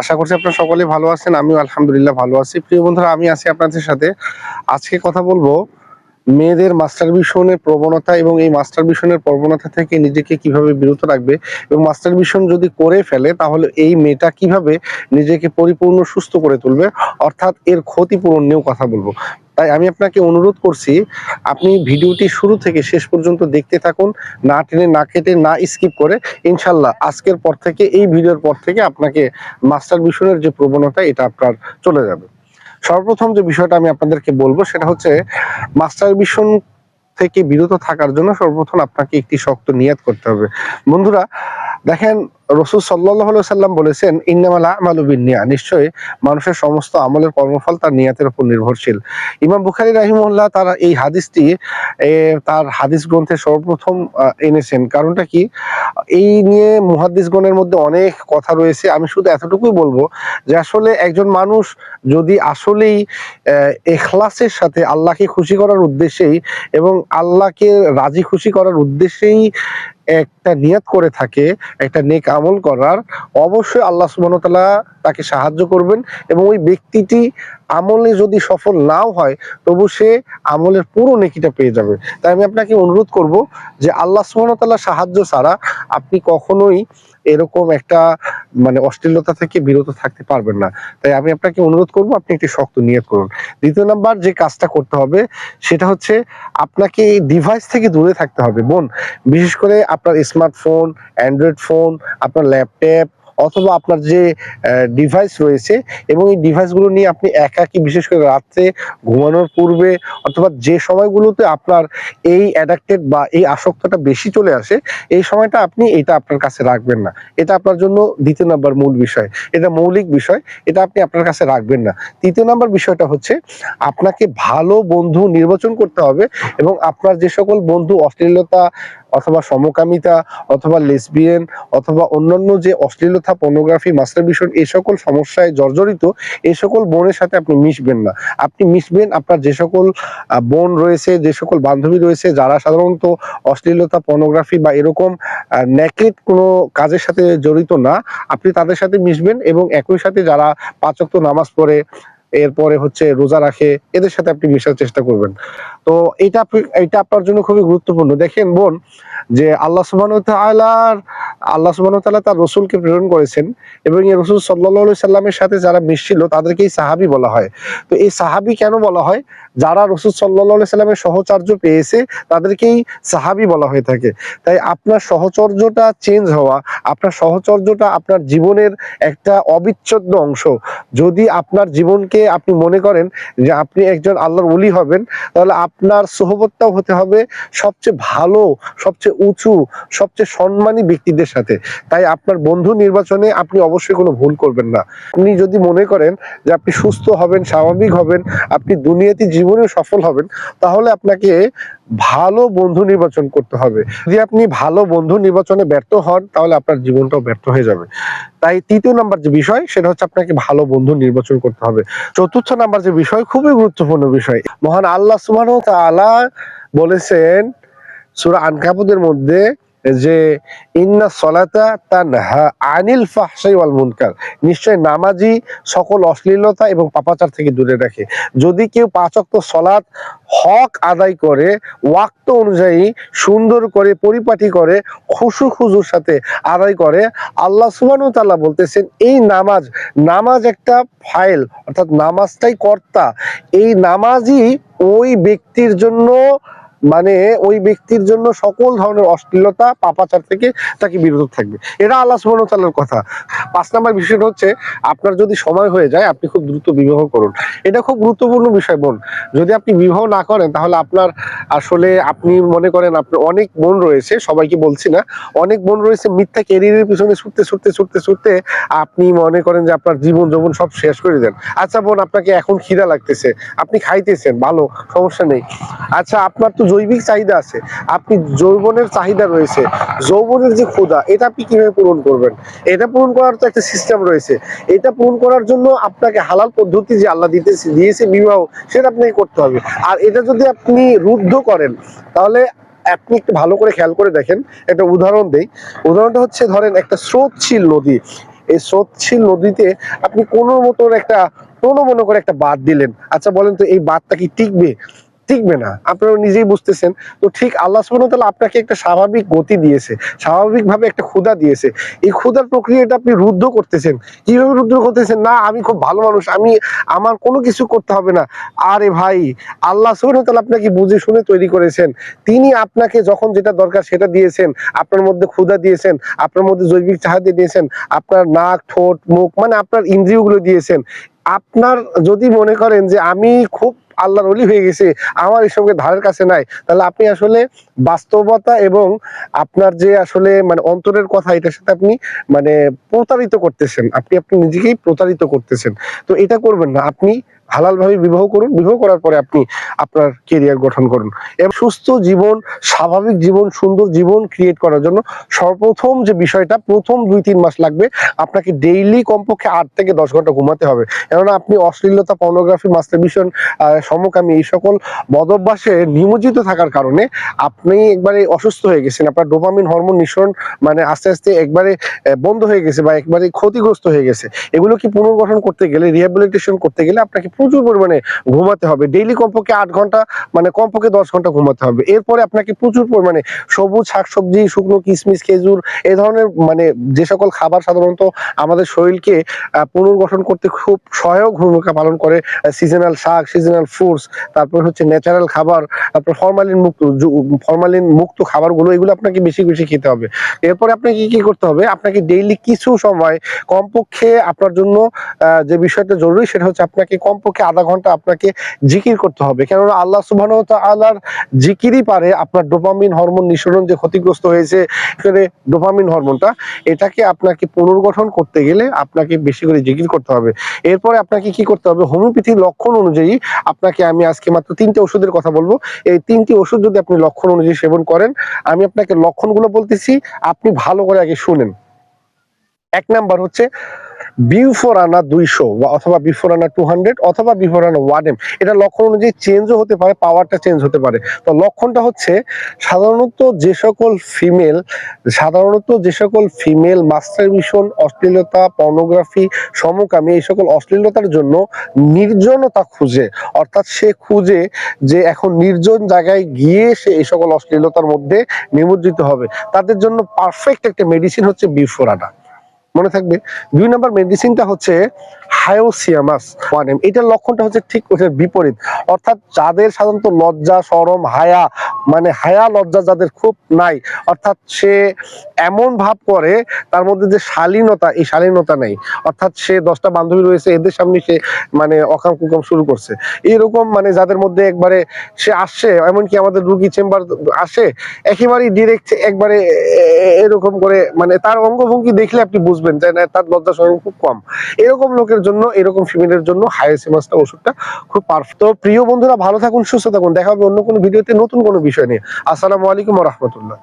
আশা করছি আপনারা সকলে ভালো আছেন, আমিও আলহামদুলিল্লাহ ভালো আছি। প্রিয় বন্ধুরা, আমি আছি আপনাদের সাথে। আজকে কথা বলব মেয়েদের মাস্টার ভিশনের প্রবণতা এবং এই মাস্টার ভিশনের প্রবণতা থেকে নিজেকে কীভাবে বিরত রাখবে এবং মাস্টার ভিশন যদি করে ফেলে, তাহলে এই মেয়েটা কীভাবে নিজেকে পরিপূর্ণ সুস্থ করে তুলবে? অর্থাৎ এর ক্ষতিপূরণ নিয়েও কথা বলব। তাই আমি আপনাকে অনুরোধ করছি, আপনি ভিডিওটি শুরু থেকে শেষ পর্যন্ত দেখতে থাকুন, না টেনে, না কেটে, না স্কিপ করে। ইনশাল্লাহ আজকের পর থেকে, এই ভিডিওর পর থেকে আপনাকে মাস্টার ভিশনের যে প্রবণতা, এটা আপনার চলে যাবে। সর্বপ্রথম যে বিষয়টা আমি আপনাদেরকে বলব, সেটা হচ্ছে মাস্টার ভিশন থেকে বিরত থাকার জন্য সর্বপ্রথম আপনাকে একটি শক্ত নিয়াত করতে হবে। বন্ধুরা দেখেন, রসুল সাল্লাহ সাল্লাম বলেছেন, ইন্নামালা আমালুবিন নিয়া নিশ্চয়ই মানুষের সমস্ত আমলের কর্মফল তার নিয়াতের উপর নির্ভরশীল। ইমাম বুখারি রাহিমুল্লাহ তার এই হাদিসটি তার হাদিস গ্রন্থে সর্বপ্রথম এনেছেন। কারণটা কি? এই নিয়ে মুহাদ্দিসগণের মধ্যে অনেক কথা রয়েছে। আমি শুধু এতটুকুই বলব যে, আসলে একজন মানুষ যদি আসলেই এখলাসের সাথে আল্লাহকে খুশি করার উদ্দেশ্যেই এবং আল্লাহকে রাজি খুশি করার উদ্দেশ্যেই একটা নিয়াত করে থাকে, একটা নেক আমল করার, অবশ্যই আল্লাহ তাআলা তাকে সাহায্য করবেন এবং ওই ব্যক্তিটি আমলে যদি সফল নাও হয়, তবু সে আমলের পুরো নেকিটা পেয়ে যাবে। তাই আমি আপনাকে অনুরোধ করব যে আল্লাহ ওয়া সাহায্য ছাড়া আপনি কখনোই এরকম একটা মানে অশ্লীলতা থেকে বিরত থাকতে পারবেন না। তাই আমি আপনাকে অনুরোধ করব, আপনি একটি শক্ত নিয়ত করুন। দ্বিতীয় নাম্বার যে কাজটা করতে হবে, সেটা হচ্ছে আপনাকে এই ডিভাইস থেকে দূরে থাকতে হবে। বোন, বিশেষ করে আপনার স্মার্টফোন অ্যান্ড্রয়েড ফোন আপনার ল্যাপটপ অথবা আপনার যে ডিভাইস রয়েছে এবং এই ডিভাইসগুলো নিয়ে আপনি একাকি, বিশেষ করে রাত্রে ঘুমানোর পূর্বে অথবা যে সময়গুলোতে আপনার এই অ্যাডাক্টেড বা এই আসক্তটা বেশি চলে আসে, এই সময়টা আপনি এটা আপনার কাছে রাখবেন না। এটা আপনার জন্য দ্বিতীয় নাম্বার মূল বিষয়। এটা মৌলিক বিষয়, এটা আপনি আপনার কাছে রাখবেন না। তৃতীয় নাম্বার বিষয়টা হচ্ছে আপনাকে ভালো বন্ধু নির্বাচন করতে হবে এবং আপনার যে সকল বন্ধু অশ্লীলতা অথবা সমকামিতা, অথবা লেসবিয়ান অথবা অন্যান্য যে অশ্লীলতা পর্নোগ্রাফি মাস্টারবিশন এই সকল সমস্যায় জর্জরিত, এই সকল বোনের সাথে আপনি মিশবেন না। আপনি মিশবেন আপনার যে সকল বোন রয়েছে, যে সকল বান্ধবী রয়েছে, যারা সাধারণত অশ্লীলতা পর্নোগ্রাফি বা এরকম নেকেট কোনো কাজের সাথে জড়িত না, আপনি তাদের সাথে মিশবেন এবং একই সাথে যারা পাঁচক্ত নামাজ পড়ে এরপরে হচ্ছে রোজা রাখে, এদের সাথে আপনি মিশার চেষ্টা করবেন। তো এটা এটা আপনার জন্য খুবই গুরুত্বপূর্ণ। দেখেন বোন, যে আল্লাহ তাআলার, আল্লাহ সুবাহ তার রসুলকে প্রেরণ করেছেন এবং এই রসুল সাল্লাল্লাহু সাল্লামের সাথে যারা মিশছিল তাদেরকেই সাহাবি বলা হয়। তো এই সাহাবি কেন বলা হয়? যারা রসুল সাল্লাল্লাহু সাল্লামের সহচর্য পেয়েছে, তাদেরকেই সাহাবী বলা হয়ে থাকে। তাই আপনার সহচর্যটা চেঞ্জ হওয়া, আপনার সহচর্যটা আপনার জীবনের একটা অবিচ্ছেদ্য অংশ। যদি আপনার জীবনকে আপনি মনে করেন যে আপনি একজন আল্লাহর ওলি হবেন, তাহলে আপনার সোহবতটাও হতে হবে সবচেয়ে ভালো, সবচেয়ে উঁচু, সবচেয়ে সম্মানী ব্যক্তিদের সাথে। তাই আপনার বন্ধু নির্বাচনে আপনি অবশ্যই কোনো ভুল করবেন না। আপনি যদি মনে করেন যে আপনি সুস্থ হবেন, স্বাভাবিক হবেন, আপনি দুনিয়াতে জীবনেও সফল হবেন, তাহলে আপনাকে ভালো বন্ধু নির্বাচন করতে হবে। যদি আপনি ভালো বন্ধু নির্বাচনে ব্যর্থ হন, তাহলে আপনার জীবনটাও ব্যর্থ হয়ে যাবে। তাই তৃতীয় নাম্বার যে বিষয়, সেটা হচ্ছে আপনাকে ভালো বন্ধু নির্বাচন করতে হবে। চতুর্থ নাম্বার যে বিষয়, খুবই গুরুত্বপূর্ণ বিষয়। মহান আল্লাহ ওয়া বলেছেন, সূরা আনকাবুতের মধ্যে যে, ইন্না সলাতা তানহা আনিল ফাহশাই ওয়াল মুনকার। নিশ্চয় নামাজি সকল অশ্লীলতা এবং পাপাচার থেকে দূরে রাখে। যদি কেউ পাঁচ ওয়াক্ত সলাৎ হক আদায় করে, ওয়াক্ত অনুযায়ী সুন্দর করে, পরিপাটি করে, খুশু খুজুর সাথে আদায় করে, আল্লাহ ওয়া তাআলা বলতেছেন, এই নামাজ নামাজ একটা ফাইল, অর্থাৎ নামাজটাই কর্তা। এই নামাজই ওই ব্যক্তির জন্য মানে ওই ব্যক্তির জন্য সকল ধরনের অশ্লীলতা পাপাচার থেকে তাকে বিরত থাকবে। এটা আল্লাহ ওয়া কথা। পাঁচ নাম্বার বিষয়টা হচ্ছে, আপনার যদি সময় হয়ে যায়, আপনি খুব দ্রুত বিবাহ করুন। এটা খুব গুরুত্বপূর্ণ বিষয়, বোন। যদি আপনি বিবাহ না করেন, তাহলে আপনার আসলে আপনি মনে করেন আপনার অনেক বোন রয়েছে, সবাইকে বলছি না, অনেক বোন রয়েছে মিথ্যা ক্যারিয়ারের পিছনে ছুটতে ছুটতে ছুটতে ছুটতে আপনি মনে করেন যে আপনার জীবন যৌবন সব শেষ করে দেন। আচ্ছা বোন, আপনাকে এখন খিদা লাগতেছে। আপনি খাইতেছেন, ভালো, সমস্যা নেই। আচ্ছা আপনার তো জৈবিক চাহিদা আছে, আপনি যৌবনের চাহিদা রয়েছে, যৌবনের যে ক্ষুধা, এটা আপনি কীভাবে পূরণ করবেন? এটা পূরণ করার তো একটা সিস্টেম রয়েছে। এটা পূরণ করার জন্য আপনাকে হালাল পদ্ধতি যে আল্লাহ দিতে, দিয়েছে বিবাহ, সেটা আপনাকে করতে হবে। আর এটা যদি আপনি রুদ্ধ করেন, তাহলে আপনি একটু ভালো করে খেয়াল করে দেখেন, একটা উদাহরণ দেই। উদাহরণটা হচ্ছে ধরেন একটা স্রোতশীল নদী। এই স্রোতশীল নদীতে আপনি কোনো মতন একটা কোনো মনে করে একটা বাদ দিলেন। আচ্ছা বলেন তো এই বাদটা কি টিকবে? টিকবে না। আপনারা নিজেই বুঝতেছেন। তো ঠিক আল্লাহ তাআলা আপনাকে একটা স্বাভাবিক গতি দিয়েছে, স্বাভাবিকভাবে একটা ক্ষুধা দিয়েছে। এই ক্ষুধার প্রক্রিয়াটা আপনি রুদ্ধ করতেছেন। কীভাবে রুদ্ধ করতেছেন? না, আমি খুব ভালো মানুষ, আমি, আমার কোনো কিছু করতে হবে না। আরে ভাই, আল্লাহ তাআলা আপনাকে বুঝে শুনে তৈরি করেছেন। তিনি আপনাকে যখন যেটা দরকার সেটা দিয়েছেন, আপনার মধ্যে ক্ষুধা দিয়েছেন, আপনার মধ্যে জৈবিক চাহিদা দিয়েছেন, আপনার নাক, ঠোঁট, মুখ মানে আপনার ইন্দ্রিয়গুলো দিয়েছেন। আপনার যদি মনে করেন যে আমি খুব আল্লাহর অলি হয়ে গেছে, আমার এসবের ধারের কাছে নাই। তাহলে আপনি আসলে বাস্তবতা এবং আপনার যে আসলে মানে অন্তরের কথা, এটার সাথে আপনি মানে প্রতারিত করতেছেন। আপনি আপনি নিজেকেই প্রতারিত করতেছেন। তো এটা করবেন না। আপনি হালালভাবে বিবাহ করুন। বিবাহ করার পরে আপনি আপনার কেরিয়ার গঠন করুন। এবং সুস্থ জীবন, স্বাভাবিক জীবন, সুন্দর জীবন ক্রিয়েট করার জন্য সর্বপ্রথম যে বিষয়টা, প্রথম দুই তিন মাস লাগবে, আপনাকে ডেইলি কমপক্ষে আট থেকে দশ ঘণ্টা ঘুমাতে হবে। কেননা আপনি অশ্লীলতা পর্নোগ্রাফি মাস্টারবিশন সমকামী এই সকল বদভ্যাসে নিমজ্জিত থাকার কারণে আপনি একবারে অসুস্থ হয়ে গেছেন। আপনার ডোপামিন হরমোন নিঃসরণ মানে আস্তে আস্তে একবারে বন্ধ হয়ে গেছে বা একবারে ক্ষতিগ্রস্ত হয়ে গেছে। এগুলো কি পুনর্গঠন করতে গেলে রিহ্যাবিলিটেশন করতে গেলে আপনাকে প্রচুর পরিমাণে ঘুমাতে হবে। ডেইলি কমপক্ষে আট ঘণ্টা মানে কমপক্ষে দশ ঘণ্টা ঘুমাতে হবে। এরপরে আপনাকে প্রচুর পরিমাণে সবুজ শাকসবজি, শুকনো কিশমিশ খেজুর এই ধরনের মানে যে সকল খাবার সাধারণত আমাদের শরীরকে পুনর্গঠন করতে খুব সহায়ক ভূমিকা পালন করে সিজনাল শাক সিজনাল ফ্রুটস তারপর হচ্ছে ন্যাচারাল খাবার, তারপর ফরমালিন মুক্ত ফরমালিন মুক্ত খাবারগুলো, এগুলো আপনাকে বেশি বেশি খেতে হবে। এরপরে আপনাকে কি করতে হবে? আপনাকে ডেইলি কিছু সময় কমপক্ষে আপনার জন্য যে বিষয়টা জরুরি, সেটা হচ্ছে আপনাকে কমপক্ষে আধা ঘণ্টা আপনাকে জিকির করতে হবে। কেননা আল্লাহ ওয়া তাআলার জিকিরই পারে আপনার ডোপামিন হরমোন নিঃসরণ যে ক্ষতিগ্রস্ত হয়েছে সেখানে ডোপামিন হরমোনটা, এটাকে আপনাকে পুনর্গঠন করতে গেলে আপনাকে বেশি করে জিকির করতে হবে। এরপরে আপনাকে কি করতে হবে? হোমিওপ্যাথির লক্ষণ অনুযায়ী আপনাকে আমি আজকে মাত্র তিনটে ওষুধের কথা বলব। এই তিনটি ওষুধ যদি আপনি লক্ষণ অনুযায়ী সেবন করেন, আমি আপনাকে লক্ষণগুলো বলতেছি, আপনি ভালো করে আগে শুনেন। এক নাম্বার হচ্ছে বিফোরানা দুইশো অথবা বিফোরানা টু হান্ড্রেড অথবা বিফোরানা ওয়ান এম এটা লক্ষণ অনুযায়ী চেঞ্জও হতে পারে পাওয়ারটা চেঞ্জ হতে পারে। তো লক্ষণটা হচ্ছে সাধারণত যে সকল ফিমেল সাধারণত যে সকল ফিমেল মাস্টারবিশন অশ্লীলতা পর্নোগ্রাফি সমকামী, এই সকল অশ্লীলতার জন্য নির্জনতা খুঁজে। অর্থাৎ সে খুঁজে যে এখন নির্জন জায়গায় গিয়ে সে এই সকল অশ্লীলতার মধ্যে নিমজ্জিত হবে। তাদের জন্য পারফেক্ট একটা মেডিসিন হচ্ছে বিফোরানা মনে থাকবে। দুই নম্বর মেডিসিনটা হচ্ছে হায়োসিয়ামাস ওয়ান এম এটার লক্ষণটা হচ্ছে ঠিক ওটার বিপরীত। অর্থাৎ যাদের সাধারণত লজ্জা, সরম, হায়া মানে হায়া লজ্জা যাদের খুব নাই। অর্থাৎ সে এমন ভাব করে, তার মধ্যে যে শালীনতা, এই শালীনতা নেই। অর্থাৎ সে দশটা বান্ধবী রয়েছে, এদের সামনে সে মানে অকাম কুকাম শুরু করছে। এইরকম মানে যাদের মধ্যে একবারে সে আসছে, এমনকি আমাদের রুগী চেম্বার আসে, একেবারেই ডিরেক্ট একবারে এরকম করে মানে তার অঙ্গভঙ্গি দেখলে আপনি বুঝবেন যে, না, তার লজ্জা সরম খুব কম। এরকম লোকের জন্য, এরকম ফিমেলের জন্য হায়াসিমাসটা, ওষুধটা খুব পারফেক্ট তো প্রিয় বন্ধুরা, ভালো থাকুন, সুস্থ থাকুন। দেখা হবে অন্য কোনো ভিডিওতে নতুন কোনো বিষয় নিয়ে। আসসালামু আলাইকুম রহমতুল্লাহ।